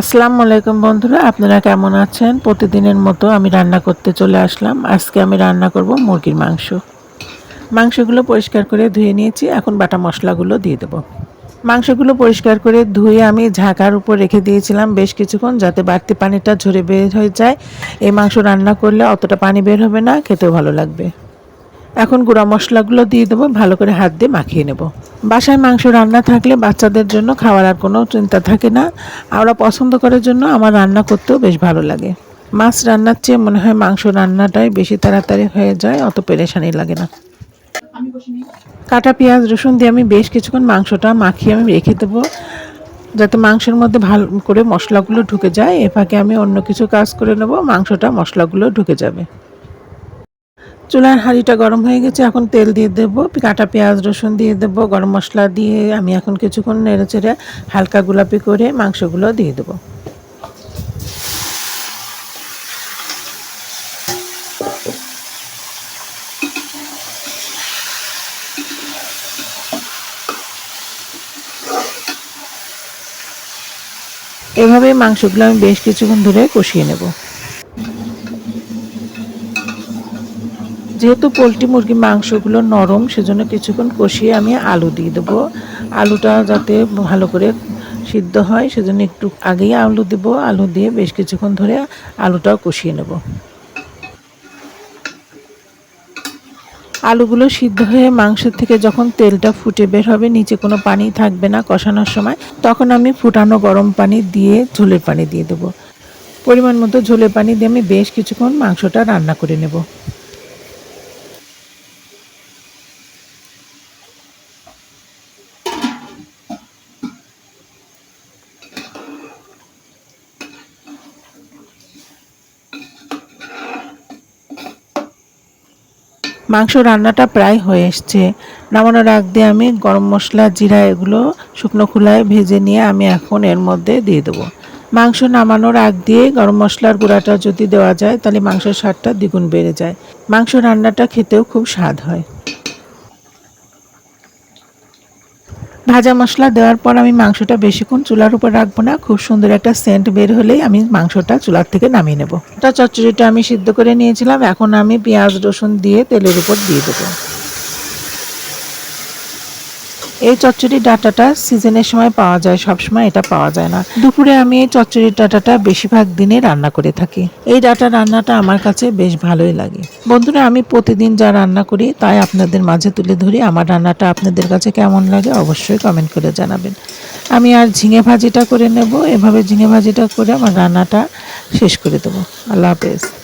আসসালামু আলাইকুম বন্ধুরা, আপনারা কেমন আছেন? প্রতিদিনের মতো আমি রান্না করতে চলে আসলাম। আজকে আমি রান্না করব মুরগির মাংস। মাংসগুলো পরিষ্কার করে ধুয়ে নিয়েছি। এখন বাটা মশলাগুলো দিয়ে দেবো। মাংসগুলো পরিষ্কার করে ধুয়ে আমি ঝাঁকার উপর রেখে দিয়েছিলাম বেশ কিছুক্ষণ যাতে বাড়তি পানিটা ঝরে বের হয়ে যায়। এই মাংস রান্না করলে অতটা পানি বের হবে না, খেতেও ভালো লাগবে। এখন গুঁড়া মশলাগুলো দিয়ে দেবো ভালো করে হাত দিয়ে মাখিয়ে নেব। বাসায় মাংস রান্না থাকলে বাচ্চাদের জন্য খাওয়ার আর কোনো চিন্তা থাকে না। ওরা পছন্দ করার জন্য আমার রান্না করতেও বেশ ভালো লাগে। মাছ রান্নার চেয়ে মনে হয় মাংস রান্নাটাই বেশি তাড়াতাড়ি হয়ে যায় অত পেরেশানি লাগে না। কাটা পেঁয়াজ রসুন দিয়ে আমি বেশ কিছুক্ষণ মাংসটা মাখিয়ে আমি রেখে দেবো যাতে মাংসের মধ্যে ভালো করে মশলাগুলো ঢুকে যায়। এ ফাঁকে আমি অন্য কিছু কাজ করে নেব মাংসটা মশলাগুলো ঢুকে যাবে। চুলার হাঁড়িটা গরম হয়ে গেছে, এখন তেল দিয়ে দেবো, কাটা পেঁয়াজ, রসুন দিয়ে দেবো, গরম মশলা দিয়ে আমি এখন কিছুক্ষণ নেড়ে চেড়ে হালকা গোলাপি করে মাংসগুলো দিয়ে দেবো। এভাবে মাংসগুলো আমি বেশ কিছুক্ষণ ধরে কষিয়ে নেব। যেহেতু পোলট্রি মুরগি মাংসগুলো নরম, সেজন্য কিছুক্ষণ কষিয়ে আমি আলু দিয়ে দেবো। আলুটা যাতে ভালো করে সিদ্ধ হয়, সেজন্য একটু আগেই আলু দেবো। আলু দিয়ে বেশ কিছুক্ষণ ধরে আলুটাও কষিয়ে নেব। আলুগুলো সিদ্ধ হয়ে মাংস থেকে যখন তেলটা ফুটে বের হবে, নিচে কোনো পানি থাকবে না কষানোর সময়, তখন আমি ফুটানো গরম পানি দিয়ে ঝোলের পানি দিয়ে দেবো। পরিমাণ মতো ঝোলের পানি দিয়ে আমি বেশ কিছুক্ষণ মাংসটা রান্না করে নেব। মাংস রান্নাটা প্রায় হয়ে এসছে। নামানোর আগ দিয়ে আমি গরম মশলা, জিরা এগুলো শুকনো খোলায় ভেজে নিয়ে আমি এখন এর মধ্যে দিয়ে দেবো। মাংস নামানোর আগ দিয়ে গরম মশলার গুঁড়াটা যদি দেওয়া যায়, তাহলে মাংসের স্বাদটা দ্বিগুণ বেড়ে যায়। মাংস রান্নাটা খেতেও খুব স্বাদ হয়। ভাজা মশলা দেওয়ার পর আমি মাংসটা বেশিক্ষণ চুলার উপর রাখব না। খুব সুন্দর একটা সেন্ট বের হলেই আমি মাংসটা চুলার থেকে নামিয়ে নেব। এটা চচ্চড়িটা আমি সিদ্ধ করে নিয়েছিলাম। এখন আমি পেঁয়াজ, রসুন দিয়ে তেলের উপর দিয়ে দেবো। এই চচ্চড়ি ডাটাটা সিজনের সময় পাওয়া যায় সব সময় এটা পাওয়া যায় না। দুপুরে আমি এই চচ্চড়ি ডাটাটা বেশিরভাগ দিনে রান্না করে থাকি। এই ডাটা রান্নাটা আমার কাছে বেশ ভালোই লাগে। বন্ধুরা, আমি প্রতিদিন যা রান্না করি, তাই আপনাদের মাঝে তুলে ধরি। আমার রান্নাটা আপনাদের কাছে কেমন লাগে অবশ্যই কমেন্ট করে জানাবেন। আমি আর ঝিঙে ভাজিটা করে নেব। এভাবে ঝিঙে ভাজিটা করে আমার রান্নাটা শেষ করে দেবো। আল্লাহ হাফেজ।